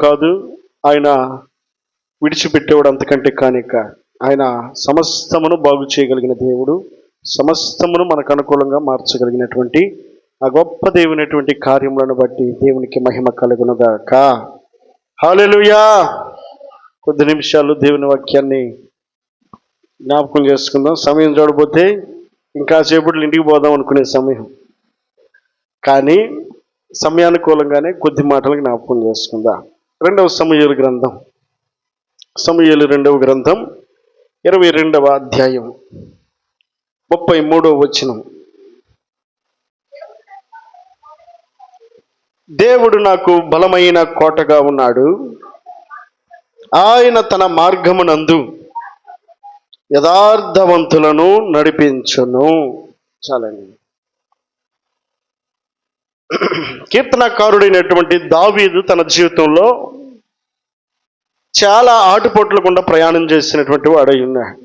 కాదు ఆయన విడిచిపెట్టేవాడు అంతకంటే కానిక ఆయన సమస్తమును బాగు చేయగలిగిన దేవుడు సమస్తమును మనకు అనుకూలంగా మార్చగలిగినటువంటి ఆ గొప్ప దేవునటువంటి కార్యములను బట్టి దేవునికి మహిమ కలుగునుగాక. హాలెలుయా కొద్ది నిమిషాలు దేవుని వాక్యాన్ని జ్ఞాపకం చేసుకుందాం. సమయం చూడబోతే ఇంకా సేపట్లో ఇంటికి పోదాం అనుకునే సమయం. కానీ సమయానుకూలంగానే కొద్ది మాటలు జ్ఞాపకం చేసుకుందాం. రెండవ సమయలు గ్రంథం. సమయలు రెండవ గ్రంథం ఇరవై రెండవ అధ్యాయం ముప్పై మూడవ వచనం. దేవుడు నాకు బలమైన కోటగా ఉన్నాడు. ఆయన తన మార్గమునందు యథార్థవంతులను నడిపించును. చాలండి. కీర్తనకారుడైనటువంటి దావీదు తన జీవితంలో చాలా ఆటుపోట్ల గుండా ప్రయాణం చేసినటువంటి వాడై ఉన్నాడు.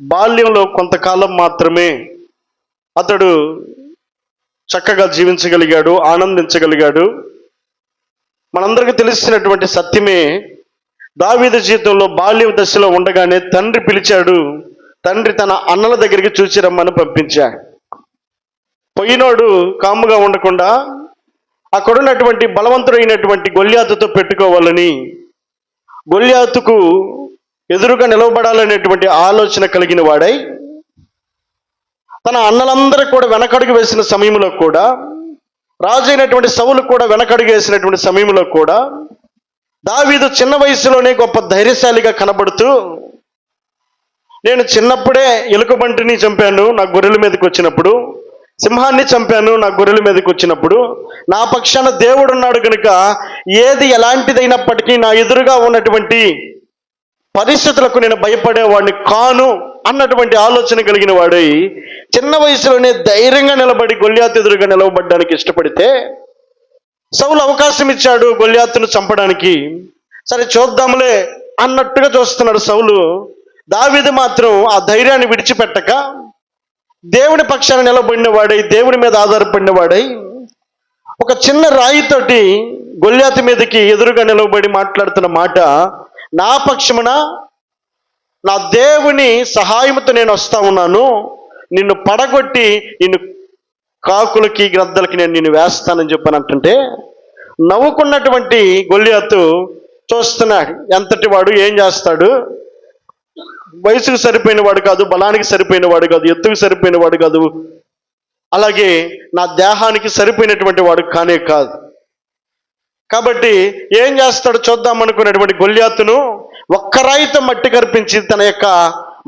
బాల్యంలో కొంతకాలం మాత్రమే అతడు చక్కగా జీవించగలిగాడు ఆనందించగలిగాడు. మనందరికీ తెలిసినటువంటి సత్యమే దావీదు జీవితంలో బాల్య దశలో ఉండగానే తండ్రి పిలిచాడు తండ్రి తన అన్నల దగ్గరికి చూచి రమ్మని పంపించాడు పోయినోడు కాముగా ఉండకుండా అక్కడున్నటువంటి బలవంతుడైనటువంటి గొల్యాతుతో పెట్టుకోవాలని గొల్యాతుకు ఎదురుగా నిలవబడాలనేటువంటి ఆలోచన కలిగిన వాడై తన అన్నలందరూ కూడా వెనకడుగు వేసిన సమయంలో కూడా రాజు అయినటువంటి సవులు కూడా వెనకడుగు వేసినటువంటి సమయంలో కూడా దావీదు చిన్న వయసులోనే గొప్ప ధైర్యశాలిగా కనబడుతూ నేను చిన్నప్పుడే ఎలుకబంటిని చంపాను నా గొర్రెల మీదకి వచ్చినప్పుడు సింహాన్ని చంపాను నా గొర్రెల మీదకి వచ్చినప్పుడు. నా పక్షాన దేవుడు ఉన్నాడు కనుక ఏది ఎలాంటిదైనప్పటికీ నా ఎదురుగా ఉన్నటువంటి పరిస్థితులకు నేను భయపడేవాడిని కాను అన్నటువంటి ఆలోచన కలిగిన వాడై చిన్న వయసులోనే ధైర్యంగా నిలబడి గొల్యాత్ ఎదురుగా నిలవబడడానికి ఇష్టపడితే సౌలు అవకాశం ఇచ్చాడు గొల్యాత్తును చంపడానికి. సరే చూద్దాంలే అన్నట్టుగా చూస్తున్నాడు సౌలు. దావిది మాత్రం ఆ ధైర్యాన్ని విడిచిపెట్టక దేవుని పక్షాన నిలబడిన వాడై దేవుని మీద ఆధారపడిన వాడై ఒక చిన్న రాయితోటి గొల్లాతి మీదకి ఎదురుగా నిలబడి మాట్లాడుతున్న మాట నా పక్షమున నా దేవుని సహాయంతో నేను వస్తా ఉన్నాను నిన్ను పడగొట్టి నిన్ను కాకులకి గ్రద్దలకి నేను నిన్ను వేస్తానని చెప్పాను అంటుంటే నవ్వుకున్నటువంటి గొల్లియాతు చూస్తున్నాడు ఎంతటి వాడు ఏం చేస్తాడు? వయసుకు సరిపోయిన వాడు కాదు బలానికి సరిపోయిన వాడు కాదు ఎత్తుకు సరిపోయిన వాడు కాదు. అలాగే నా దేహానికి సరిపోయినటువంటి వాడు కానే కాదు. కాబట్టి ఏం చేస్తాడు చూద్దాం అనుకునేటువంటి గొల్యాతును ఒక్క రాయితో మట్టి కర్పించి తన యొక్క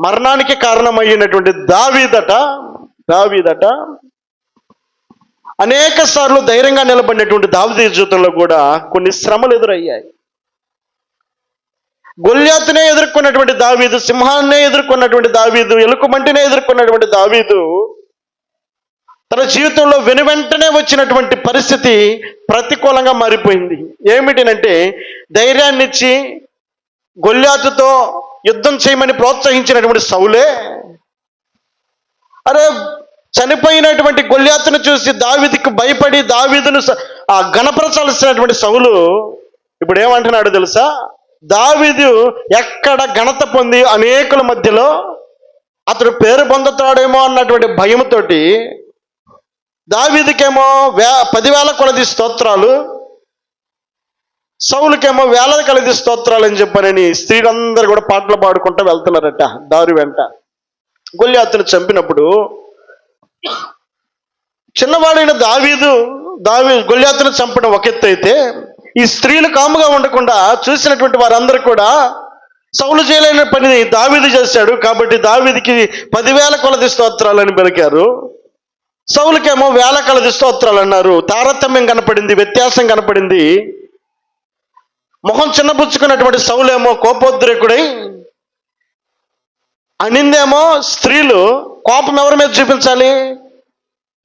మరణానికి కారణమయ్యినటువంటి దావీదట దావీదట అనేక సార్లు ధైర్యంగా నిలబడినటువంటి దావిదీ జీవితంలో కూడా కొన్ని శ్రమలు ఎదురయ్యాయి. గొల్యాతునే ఎదుర్కొన్నటువంటి దావీదు సింహాన్నే ఎదుర్కొన్నటువంటి దావీదు ఎలుకమంటినే ఎదుర్కొన్నటువంటి దావీదు. తన జీవితంలో వెను వెంటనే వచ్చినటువంటి పరిస్థితి ప్రతికూలంగా మారిపోయింది. ఏమిటినంటే ధైర్యాన్నిచ్చి గొల్యాతుతో యుద్ధం చేయమని ప్రోత్సహించినటువంటి సౌలే అరే చనిపోయినటువంటి గొల్యాతును చూసి దావిదికి భయపడి దావిదును ఆ గణపరచాల్సినటువంటి సౌలు ఇప్పుడు ఏమంటున్నాడు తెలుసా? దావీదు ఎక్కడ ఘనత పొంది అనేకుల మధ్యలో అతడు పేరు పొందుతాడేమో అన్నటువంటి భయముతోటి దావీదుకేమో వే పదివేల కొలది స్తోత్రాలు సౌలుకేమో వేల కొలది స్తోత్రాలు అని చెప్పనని స్త్రీలందరూ కూడా పాటలు పాడుకుంటూ వెళ్తున్నారట దారి వెంట. గొల్యాతును చంపినప్పుడు చిన్నవాడైన దావీదు దావీ గొల్యాతును చంపడం ఒక ఎత్తు అయితే ఈ స్త్రీలు కాముగా ఉండకుండా చూసినటువంటి వారందరూ కూడా సౌలు చేయలేని పనిని దావీదు చేశాడు. కాబట్టి దావీదికి పదివేల కొలది స్తోత్రాలని పలికారు. సౌలుకేమో వేల కొలది స్తోత్రాలు అన్నారు. తారతమ్యం కనపడింది వ్యత్యాసం కనపడింది. ముఖం చిన్నపుచ్చుకున్నటువంటి సౌలేమో కోపోద్రేకుడై అనిందేమో స్త్రీలు కోపం ఎవరి మీద చూపించాలి?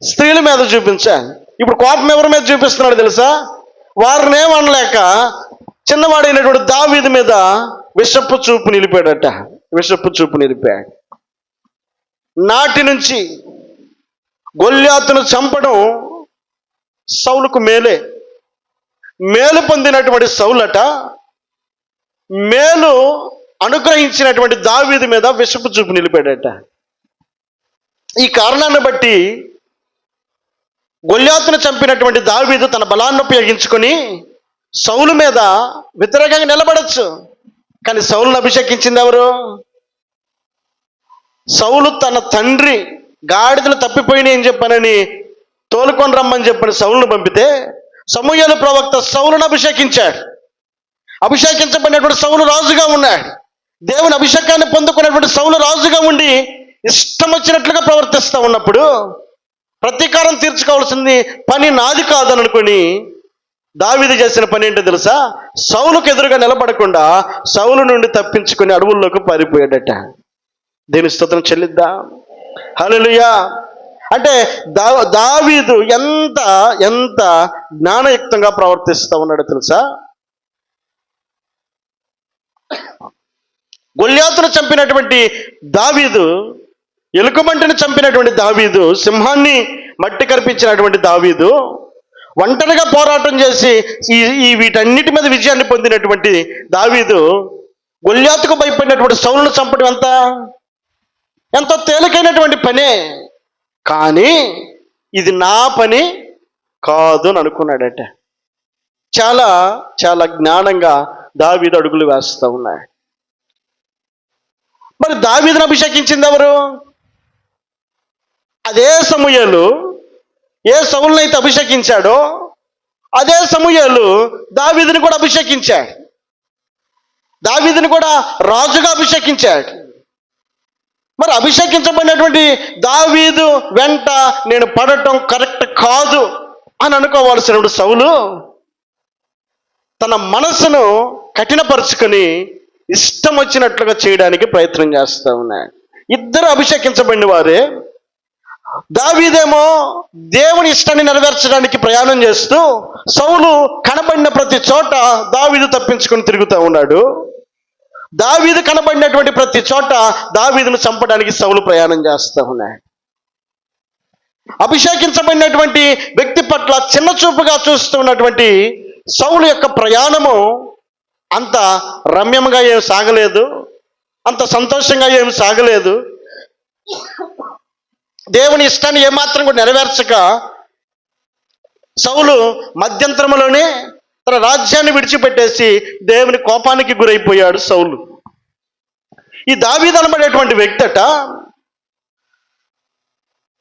స్త్రీల మీద చూపించాలి ఇప్పుడు కోపం ఎవరి మీద చూపిస్తున్నాడు తెలుసా? వారిని ఏమనలేక చిన్నవాడైనటువంటి దావీది మీద విషపు చూపు నిలిపాడట. విషపు చూపు నిలిపాడు నాటి నుంచి గొల్యాతును చంపడం సౌలుకు మేలే. మేలు పొందినటువంటి సౌలట మేలు అనుగ్రహించినటువంటి దావీది మీద విషపు చూపు నిలిపాడట. ఈ కారణాన్ని బట్టి గొల్యాతును చంపినటువంటి దావీదు తన బలాన్ని ఉపయోగించుకొని సౌలు మీద వ్యతిరేకంగా నిలబడచ్చు. కానీ సౌలును అభిషేకించింది ఎవరు? సౌలు తన తండ్రి గాడిదలు తప్పిపోయినాయి అని చెప్పానని తోలుకొని రమ్మని చెప్పిన సౌలును పంపితే సమూహల ప్రవక్త సౌలును అభిషేకించాడు. అభిషేకించబడినటువంటి సౌలు రాజుగా ఉన్నాడు. దేవుని అభిషేకాన్ని పొందుకున్నటువంటి సౌలు రాజుగా ఉండి ఇష్టం వచ్చినట్లుగా ప్రవర్తిస్తూ ఉన్నప్పుడు ప్రతీకారం తీర్చుకోవాల్సింది పని నాది కాదని అనుకుని దావిది చేసిన పని ఏంటో తెలుసా? సౌలుకు ఎదురుగా నిలబడకుండా సౌలు నుండి తప్పించుకొని అడవుల్లోకి పారిపోయాడట. దేని స్తోత్రం చెల్లిద్దా. హలోయా అంటే దా దావీదు ఎంత ఎంత జ్ఞానయుక్తంగా ప్రవర్తిస్తూ ఉన్నాడో తెలుసా? గొల్యాతును చంపినటువంటి దావీదు ఎలుకబంటిని చంపినటువంటి దావీదు సింహాన్ని మట్టి కరిపించినటువంటి దావీదు ఒంటరిగా పోరాటం చేసి ఈ ఈ వీటన్నిటి మీద విజయాన్ని పొందినటువంటి దావీదు గొల్యాతుకు భయపడినటువంటి సౌలను చంపడం ఎంత? ఎంతో తేలికైనటువంటి పనే. కానీ ఇది నా పని కాదు అని అనుకున్నాడట. చాలా చాలా జ్ఞానంగా దావీదు అడుగులు వేస్తూ ఉన్నాయి మరి దావీదును అభిషేకించింది ఎవరు? అదే సమూహలు ఏ సౌలను అయితే అభిషేకించాడో అదే సమూహలు దావీదిని కూడా అభిషేకించాడు. దావీదిని కూడా రాజుగా అభిషేకించాడు. మరి అభిషేకించబడినటువంటి దావీదు వెంట నేను పడటం కరెక్ట్ కాదు అని అనుకోవాల్సినప్పుడు సౌలు తన మనసును కఠినపరుచుకొని ఇష్టం వచ్చినట్లుగా చేయడానికి ప్రయత్నం చేస్తూ ఉన్నాడు. ఇద్దరు అభిషేకించబడిన వారే దావీదేమో దేవుని ఇష్టాన్ని నెరవేర్చడానికి ప్రయాణం చేస్తూ సౌలు కనబడిన ప్రతి చోట దావీదు తప్పించుకొని తిరుగుతూ ఉన్నాడు. దావీదు కనబడినటువంటి ప్రతి చోట దావీదును చంపడానికి సౌలు ప్రయాణం చేస్తూ ఉన్నాడు. అభిషేకించబడినటువంటి వ్యక్తి పట్ల చిన్న చూపుగా చూస్తున్నటువంటి సౌలు యొక్క ప్రయాణము అంత రమ్యంగా ఏం సాగలేదు అంత సంతోషంగా ఏం సాగలేదు. దేవుని ఇష్టాన్ని ఏమాత్రం కూడా నెరవేర్చక సౌలు మధ్యంతరములోనే తన రాజ్యాన్ని విడిచిపెట్టేసి దేవుని కోపానికి గురైపోయాడు సౌలు. ఈ దావీదు అనబడేటువంటి అట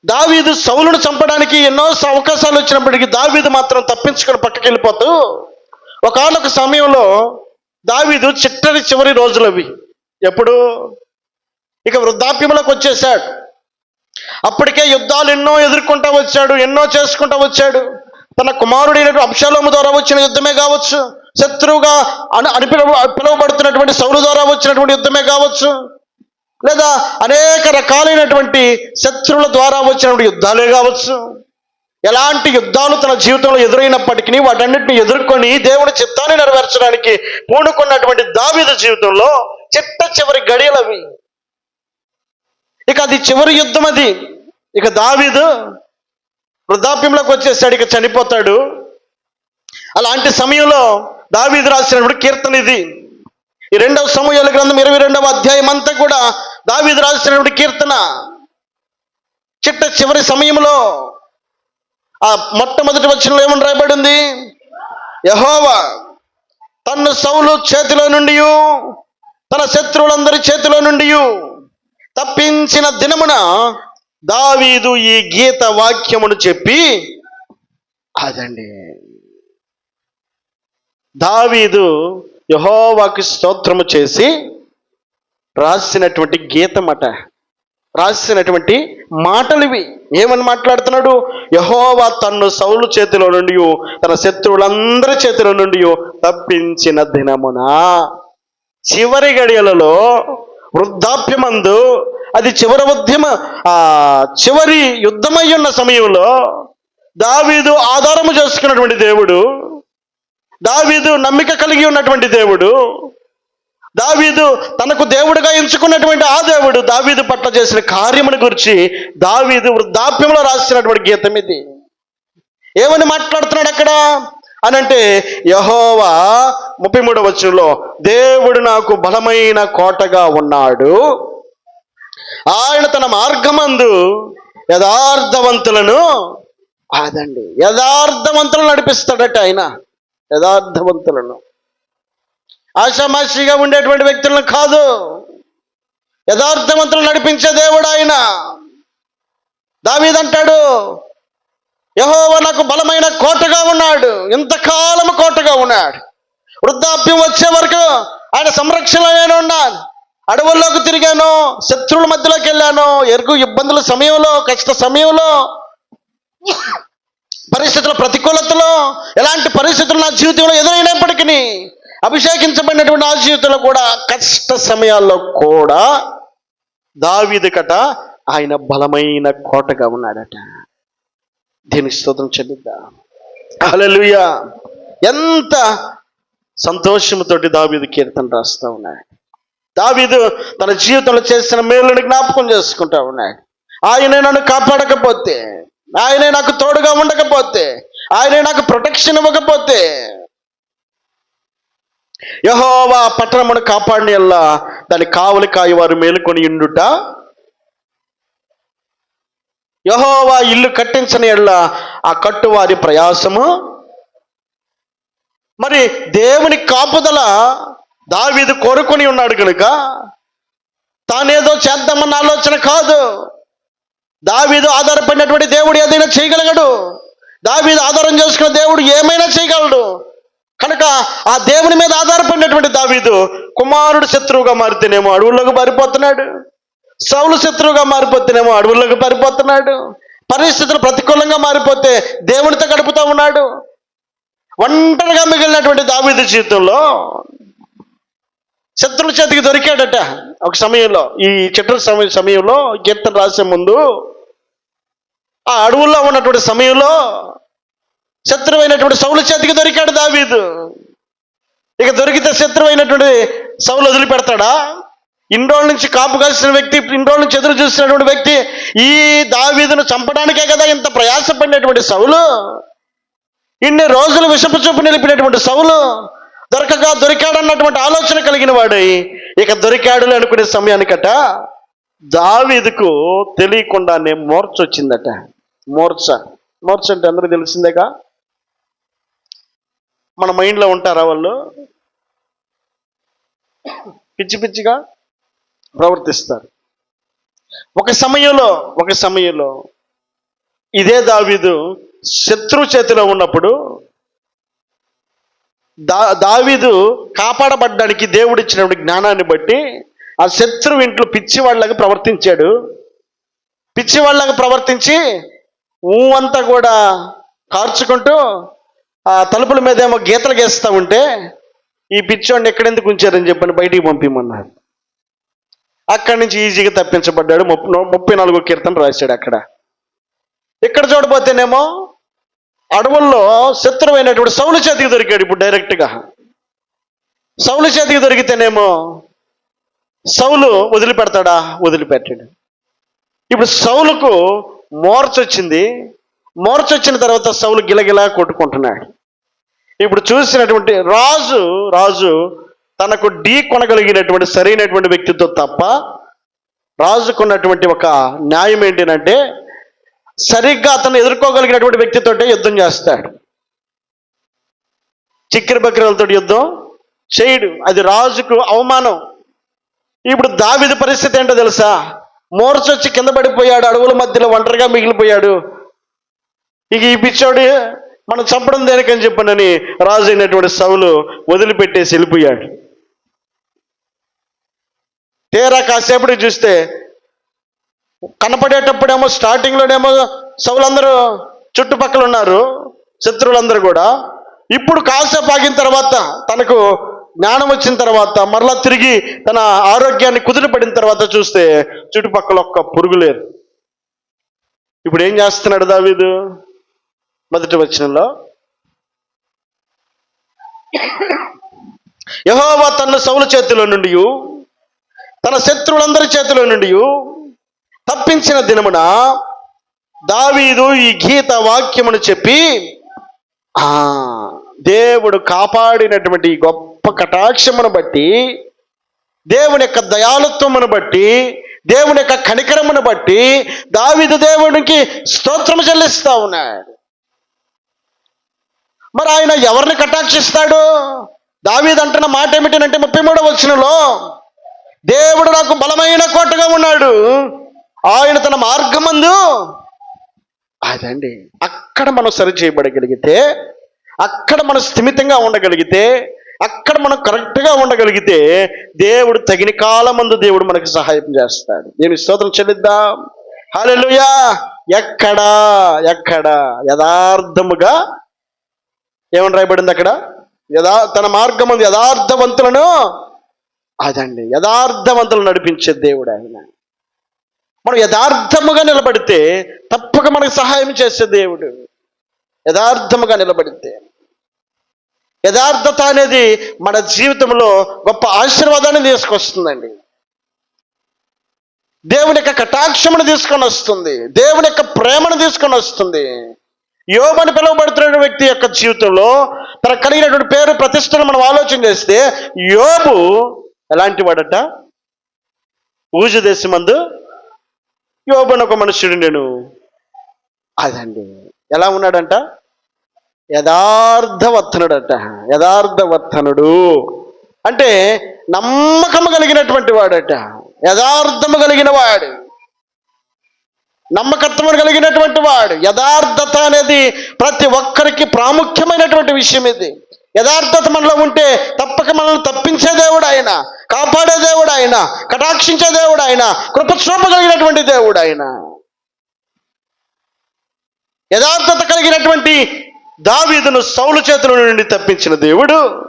దావీదు సౌలును చంపడానికి ఎన్నో అవకాశాలు వచ్చినప్పటికీ దావీదు మాత్రం తప్పించుకొని పక్కకి వెళ్ళిపోతూ ఒకనొక సమయంలో దావీదు చిట్టని చివరి రోజులవి ఎప్పుడు? ఇక వృద్ధాప్యంలోకి వచ్చేసాడు అప్పటికే యుద్ధాలు ఎన్నో ఎదుర్కొంటా వచ్చాడు ఎన్నో చేసుకుంటూ వచ్చాడు. తన కుమారుడైనటువంటి అబ్షాలోము ద్వారా వచ్చిన యుద్ధమే కావచ్చు శత్రువుగా అని అని పిలువబడుతున్నటువంటి సౌరు ద్వారా వచ్చినటువంటి యుద్ధమే కావచ్చు లేదా అనేక రకాలైనటువంటి శత్రువుల ద్వారా వచ్చినటువంటి యుద్ధాలే కావచ్చు. ఎలాంటి యుద్ధాలు తన జీవితంలో ఎదురైనప్పటికీ వాటన్నిటిని ఎదుర్కొని దేవుని చిత్తాన్ని నెరవేర్చడానికి పూనుకున్నటువంటి దావిద జీవితంలో చిట్ట చివరి గడియలవి. ఇక అది చివరి యుద్ధం అది. ఇక దావీదు వృద్ధాప్యంలోకి వచ్చేసాడు ఇక చనిపోతాడు. అలాంటి సమయంలో దావీదు రాసినప్పుడు కీర్తన ఇది. ఈ రెండవ సమూహాల గ్రంథం ఇరవై రెండవ అధ్యాయం అంతా కూడా దావీదు రాసినటువంటి కీర్తన. చిట్ట చివరి సమయంలో ఆ మొట్టమొదటి వచనంలో ఏమని రాయబడింది? యహోవా తన్ను సౌలు చేతిలో నుండి తన శత్రువులందరి చేతిలో నుండి తప్పించిన దినమున దావీదు ఈ గీత వాక్యమును చెప్పి అదండి. దావీదు యహోవాకి స్తోత్రము చేసి రాసినటువంటి గీతమట. రాసినటువంటి మాటలువి. ఏమని మాట్లాడుతున్నాడు? యహోవా తన్ను సౌలు చేతిలో నుండి తన శత్రువులందరి చేతిలో నుండి తప్పించిన దినమున. చివరి గడియలలో వృద్ధాప్యమందు అది చివరి ఉద్యమ చివరి యుద్ధమై ఉన్న సమయంలో దావీదు ఆధారము చేసుకున్నటువంటి దేవుడు దావీదు నమ్మిక కలిగి ఉన్నటువంటి దేవుడు దావీదు తనకు దేవుడిగా ఎంచుకున్నటువంటి ఆ దేవుడు దావీదు పట్ల చేసిన కార్యముని గురించి దావీదు వృద్ధాప్యంలో రాసినటువంటి గీతం ఇది. ఏమని మాట్లాడుతున్నాడు అక్కడ? అని అంటే యహోవా ముప్పై మూడవ వచనంలో దేవుడు నాకు బలమైన కోటగా ఉన్నాడు. ఆయన తన మార్గమందు యథార్థవంతులను అదండి యథార్థవంతులను నడిపిస్తాడట ఆయన. యథార్థవంతులను. ఆషామాషిగా ఉండేటువంటి వ్యక్తులను కాదు. యథార్థవంతులు నడిపించే దేవుడు ఆయన. దావీదంటాడు యహోవ నాకు బలమైన కోటగా ఉన్నాడు. ఇంతకాలం కోటగా ఉన్నాడు. వృద్ధాప్యం వచ్చే వరకు ఆయన సంరక్షణలో నేను ఉన్నాను అడవుల్లోకి తిరిగాను శత్రువుల మధ్యలోకి వెళ్ళాను. ఎరుగు ఇబ్బందుల సమయంలో కష్ట సమయంలో పరిస్థితుల ప్రతికూలతలో ఎలాంటి పరిస్థితులు నా జీవితంలో ఎదురైనప్పటికీ అభిషేకించబడినటువంటి నా జీవితంలో కూడా కష్ట సమయాల్లో కూడా దావీదు కట ఆయన బలమైన కోటగా ఉన్నాడట. దీనికి స్తోత్రం చెల్లిద్దా? హల్లెలూయా. ఎంత సంతోషముతోటి దావీదు కీర్తన రాస్తూ ఉన్నాడు. దావీదు తన జీవితంలో చేసిన మేలుని జ్ఞాపకం చేసుకుంటా ఉన్నాడు. ఆయనే నన్ను కాపాడకపోతే ఆయనే నాకు తోడుగా ఉండకపోతే ఆయనే నాకు ప్రొటెక్షన్ ఇవ్వకపోతే యహోవా పట్టణమును కాపాడిన ఎల్లా దాని కావలి కాయవారు మేలుకొని ఇండుట యహోవా ఇల్లు కట్టించని ఎళ్ళ ఆ కట్టువారి ప్రయాసము? మరి దేవుని కాపుదల దావీదు కోరుకొని ఉన్నాడు కనుక తానేదో చేద్దామన్న ఆలోచన కాదు. దావీదు ఆధారపడినటువంటి దేవుడు ఏదైనా చేయగలగడు. దావీదు ఆధారం చేసుకున్న దేవుడు ఏమైనా చేయగలడు. కనుక ఆ దేవుని మీద ఆధారపడినటువంటి దావీదు కుమారుడు శత్రువుగా మారితేనేమో అడవుల్లోకి పారిపోతున్నాడు సౌలు శత్రువుగా మారిపోతేనేమో అడవుల్లోకి పారిపోతున్నాడు. పరిస్థితులు ప్రతికూలంగా మారిపోతే దేవునితో గడుపుతూ ఉన్నాడు. ఒంటరిగా మిగిలినటువంటి దావీదు జీవితంలో శత్రువుల చేతికి దొరికాడట. ఒక సమయంలో ఈ చిత్ర సమయ సమయంలో కీర్తన రాసే ముందు ఆ అడవుల్లో ఉన్నటువంటి సమయంలో శత్రువైనటువంటి సౌలు చేతికి దొరికాడు దావీదు. ఇక దొరికితే శత్రువైనటువంటి సౌలు వదిలిపెడతాడా? ఇన్ని రోజుల నుంచి కాపు కాసిన వ్యక్తి ఇన్ని రోజుల నుంచి ఎదురు చూస్తున్నటువంటి వ్యక్తి ఈ దావీదును చంపడానికే కదా ఇంత ప్రయాసపడినటువంటి సౌలు? ఇన్ని రోజులు విషపు చూపు నిలిపినటువంటి సౌలు దొరకగా దొరికాడన్నటువంటి ఆలోచన కలిగిన వాడై ఇక దొరికాడు అనుకునే సమయానికట దావీదుకు తెలియకుండానే మోర్చ వచ్చిందట. మోర్చ. మోర్చ అంటే అందరూ తెలిసిందేగా? మన మైండ్లో ఉంటారా వాళ్ళు? పిచ్చి పిచ్చిగా? ప్రవర్తిస్తారు. ఒక సమయంలో ఒక సమయంలో ఇదే దావీదు శత్రు చేతిలో ఉన్నప్పుడు దా దావీదు కాపాడబడ్డానికి దేవుడు ఇచ్చినటువంటి జ్ఞానాన్ని బట్టి ఆ శత్రువు ఇంట్లో పిచ్చివాళ్ళగా ప్రవర్తించాడు. పిచ్చివాళ్ళగా ప్రవర్తించి ఊ అంతా కూడా కార్చుకుంటూ ఆ తలుపుల మీద ఏమో గీతలు గీస్తూ ఉంటే ఈ పిచ్చోడిని ఎక్కడెందుకు ఉంచారని చెప్పని బయటికి పంపిమన్నారు. అక్కడి నుంచి ఈజీగా తప్పించబడ్డాడు. ముప్పై ముప్పై నాలుగో కీర్తన రాశాడు అక్కడ. ఇక్కడ చూడబోతేనేమో అడవుల్లో శత్రువైనటువంటి సౌలు చేతికి దొరికాడు ఇప్పుడు డైరెక్ట్గా సౌలు చేతికి దొరికితేనేమో సౌలు వదిలిపెడతాడా? వదిలిపెట్టాడు. ఇప్పుడు సౌలుకు మోర్చొచ్చింది మోర్చొచ్చిన తర్వాత సౌలు గిలగిలా కొట్టుకుంటున్నాడు. ఇప్పుడు చూసినటువంటి రాజు రాజు తనకు ఢీ కొనగలిగినటువంటి సరైనటువంటి వ్యక్తితో తప్ప రాజుకున్నటువంటి ఒక న్యాయం ఏంటంటే సరిగ్గా అతను ఎదుర్కోగలిగినటువంటి వ్యక్తితోటే యుద్ధం చేస్తాడు. చిక్కిరి బక్రలతో యుద్ధం చేయడు. అది రాజుకు అవమానం. ఇప్పుడు దావిది పరిస్థితి ఏంటో తెలుసా? మోర్చొచ్చి కింద పడిపోయాడు అడవుల మధ్యలో ఒంటరిగా మిగిలిపోయాడు. ఇక ఈ పిచ్చోడు మనం చంపడం దేనికని చెప్పనని రాజు అయినటువంటి సవులు వదిలిపెట్టేసి వెళ్ళిపోయాడు. తీరా కాసేపటికి చూస్తే? కనపడేటప్పుడేమో స్టార్టింగ్లోనేమో సౌలందరూ చుట్టుపక్కల ఉన్నారు శత్రువులందరూ కూడా. ఇప్పుడు కాసేపు ఆగిన తర్వాత తనకు జ్ఞానం వచ్చిన తర్వాత మరలా తిరిగి తన ఆరోగ్యాన్ని కుదిరిపడిన తర్వాత చూస్తే చుట్టుపక్కల ఒక్క పురుగు లేదు. ఇప్పుడు ఏం చేస్తున్నాడు దావీదు? మొదటి వచనంలో. యహోవా తన సౌల చేతిలో నుండి తన శత్రువులందరి చేతిలో నుండి తప్పించిన దినమున దావీదు ఈ గీత వాక్యమును చెప్పి ఆ దేవుడు కాపాడినటువంటి గొప్ప కటాక్షమును బట్టి దేవుని యొక్క దయాళుత్వమును బట్టి దేవుని యొక్క కనికరమును బట్టి దావిదు దేవునికి స్తోత్రము చెల్లిస్తా ఉన్నాడు. మరి ఆయన ఎవరిని కటాక్షిస్తాడు? దావీదు అంటున్న మాట ఏమిటంటే ముప్పై మూడవ వచ్చినలో దేవుడు నాకు బలమైన కోటగా ఉన్నాడు. ఆయన తన మార్గమందు అదండి. అక్కడ మనం సరి చేయబడగలిగితే అక్కడ మనం స్థిమితంగా ఉండగలిగితే అక్కడ మనం కరెక్ట్గా ఉండగలిగితే దేవుడు తగిన కాలమందు దేవుడు మనకి సహాయం చేస్తాడు. నేను స్తోత్రం చెల్లిద్దాం. హల్లెలూయా! ఎక్కడా? ఎక్కడా? యథార్థముగా ఏమని రాయబడింది అక్కడ? యథా తన మార్గం యథార్థవంతులను అదండి. యథార్థవంతులు నడిపించే దేవుడు ఆయన. మనం యథార్థముగా నిలబడితే తప్పక మనకు సహాయం చేసే దేవుడు. యథార్థముగా నిలబడితే. యథార్థత అనేది మన జీవితంలో గొప్ప ఆశీర్వాదాన్ని తీసుకొస్తుందండి. దేవుని యొక్క కటాక్షమును తీసుకొని వస్తుంది. దేవుని యొక్క ప్రేమను తీసుకొని వస్తుంది. యోబని పిలువబడుతున్న వ్యక్తి యొక్క జీవితంలో తన కలిగినటువంటి పేరు ప్రతిష్టను మనం ఆలోచన చేస్తే యోబు ఎలాంటి వాడట? ఊజు దేశమందు యోబన్ ఒక మనుషుడు నేను. అదండి. ఎలా ఉన్నాడంట? యథార్థవర్తనుడట యథార్థవర్తనుడు అంటే నమ్మకము కలిగినటువంటి వాడట. యథార్థము కలిగిన వాడు. నమ్మకత్వం కలిగినటువంటి వాడు. యథార్థత అనేది ప్రతి ఒక్కరికి ప్రాముఖ్యమైనటువంటి విషయం ఇది యథార్థత మనలో ఉంటే తప్పక మనల్ని తప్పించే దేవుడు ఆయన కాపాడే దేవుడు ఆయన కటాక్షించే దేవుడు ఆయన కృప కలిగినటువంటి దేవుడు ఆయన. యథార్థత కలిగినటువంటి దావీదును సౌలు చేతుల నుండి తప్పించిన దేవుడు.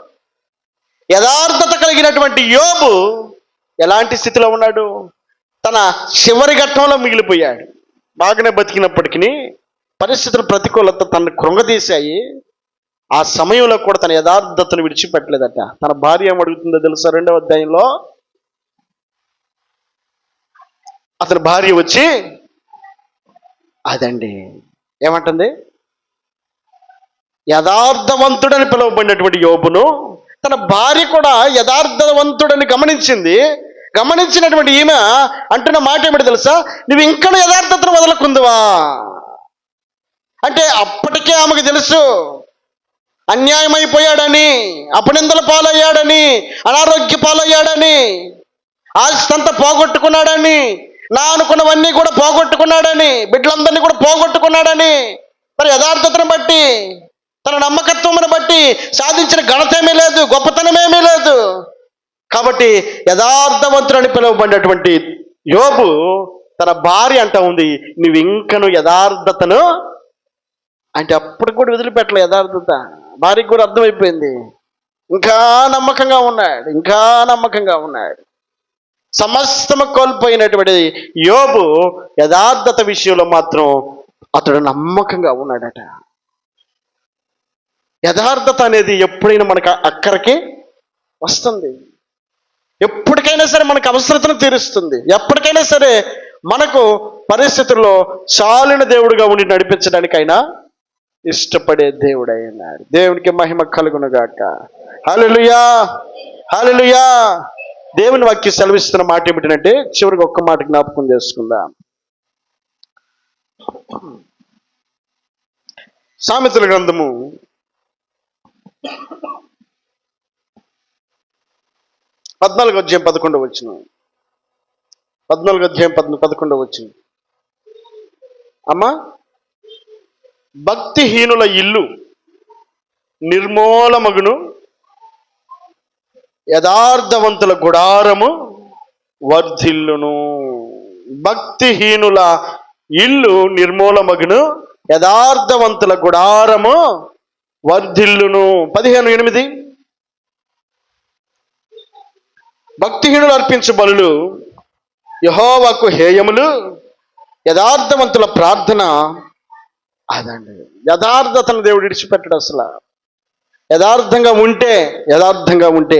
యథార్థత కలిగినటువంటి యోబు ఎలాంటి స్థితిలో ఉన్నాడు? తన చివరి ఘట్టంలో మిగిలిపోయాడు. బాగానే బతికినప్పటికీ పరిస్థితులు ప్రతికూలత తనను కృంగదీశాయి. ఆ సమయంలో కూడా తన యథార్థతను విడిచిపెట్టలేదట. తన భార్య అడుగుతుందో తెలుసా? రెండవ అధ్యాయంలో అతని భార్య వచ్చి అదండి. ఏమంటుంది? యథార్థవంతుడని పిలువబడినటువంటి యోబును తన భార్య కూడా యథార్థవంతుడని గమనించింది. గమనించినటువంటి ఈమె అంటున్న మాట ఏమిటి తెలుసా? నువ్వు ఇంకా యథార్థతను వదలకుందువా? అంటే అప్పటికే ఆమెకు తెలుసు. అన్యాయమైపోయాడని అపనిందల పాలయ్యాడని అనారోగ్య పాలయ్యాడని ఆస్తంతా పోగొట్టుకున్నాడని నా అనుకున్నవన్నీ కూడా పోగొట్టుకున్నాడని బిడ్డలందరినీ కూడా పోగొట్టుకున్నాడని మరి యథార్థతను బట్టి తన నమ్మకత్వమును బట్టి సాధించిన ఘనతేమీ లేదు గొప్పతనమేమీ లేదు. కాబట్టి యథార్థవంతుడు అని పిలువబడినటువంటి యోబు తన భార్య అంట ఉంది నువ్వు ఇంకను యథార్థతను అంటే అప్పుడు కూడా వదిలిపెట్టలే యథార్థత. భార్యకు కూడా అర్థమైపోయింది. ఇంకా నమ్మకంగా ఉన్నాడు ఇంకా నమ్మకంగా ఉన్నాడు. సమస్తము కోల్పోయినటువంటి యోబు యథార్థత విషయంలో మాత్రం అతడు నమ్మకంగా ఉన్నాడట. యథార్థత అనేది ఎప్పుడైనా మనకు అక్కడికి వస్తుంది. ఎప్పటికైనా సరే మనకు అవసరతను తీరుస్తుంది. ఎప్పటికైనా సరే మనకు పరిస్థితుల్లో చాలిన దేవుడుగా ఉండి నడిపించడానికైనా ఇష్టపడే దేవుడు అయినాడు దేవునికి మహిమ కలుగునుగాక. హల్లెలూయా! హల్లెలూయా! దేవుని వాక్య సెలవిస్తున్న మాట ఏమిటంటే చివరికి ఒక్క మాట జ్ఞాపకం చేసుకుందాం. సామెతల గ్రంథము. పద్నాలుగు అధ్యాయం పదకొండు వచ్చిన పద్నాలుగు అధ్యాయం పద్ పదకొండు వచ్చింది అమ్మా భక్తిహీనుల ఇల్లు నిర్మూలమగును యథార్థవంతుల గుడారము వర్ధిల్లును. భక్తిహీనుల ఇల్లు నిర్మూలమగును యథార్థవంతుల గుడారము వర్ధిల్లును. పదిహేను ఎనిమిది. భక్తిహీనులు అర్పించు బలులు యహోవాకు హేయములు యథార్థవంతుల ప్రార్థన అదండి. యథార్థతను దేవుడు విడిచిపెట్టడు అసలు. యథార్థంగా ఉంటే యథార్థంగా ఉంటే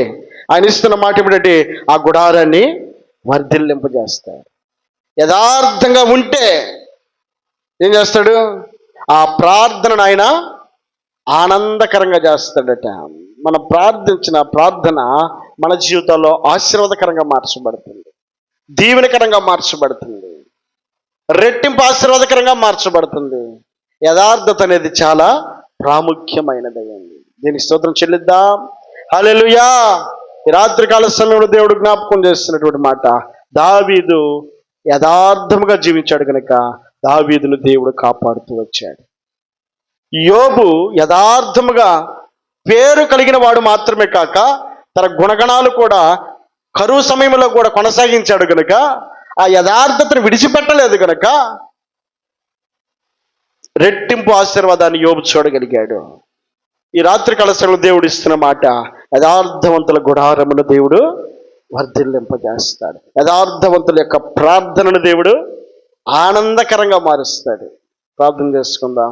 ఆయన ఇస్తున్న మాట ఏమిటంటే ఆ గుడారాన్ని వర్ధిల్లింపజేస్తాడు. యథార్థంగా ఉంటే ఏం చేస్తాడు? ఆ ప్రార్థనను ఆయన ఆనందకరంగా చేస్తాడట. మనం ప్రార్థించిన ప్రార్థన మన జీవితంలో ఆశీర్వాదకరంగా మార్చబడుతుంది. దీవెనకరంగా మార్చబడుతుంది. రెట్టింపు ఆశీర్వాదకరంగా మార్చబడుతుంది. యథార్థత అనేది చాలా ప్రాముఖ్యమైనదయ్యండి దీనికి స్తోత్రం చెల్లిద్దాం. హలెలుయా ఈ రాత్రికాల సమయంలో దేవుడు జ్ఞాపకం చేస్తున్నటువంటి మాట దావీదు యథార్థముగా జీవించాడు కనుక దావీదును దేవుడు కాపాడుతూ వచ్చాడు. యోబు యథార్థముగా పేరు కలిగిన వాడు మాత్రమే కాక తన గుణగణాలు కూడా కరువు సమయంలో కూడా కొనసాగించాడు కనుక ఆ యథార్థతను విడిచిపెట్టలేదు కనుక రెట్టింపు ఆశీర్వాదాన్ని యోబు చూడగలిగాడు. ఈ రాత్రి కలశంలో దేవుడు ఇస్తున్న మాట యథార్థవంతుల గుడారమును దేవుడు వర్ధిల్లింపజేస్తాడు. యథార్థవంతుల యొక్క ప్రార్థనను దేవుడు ఆనందకరంగా మారుస్తాడు. ప్రార్థన చేసుకుందాం.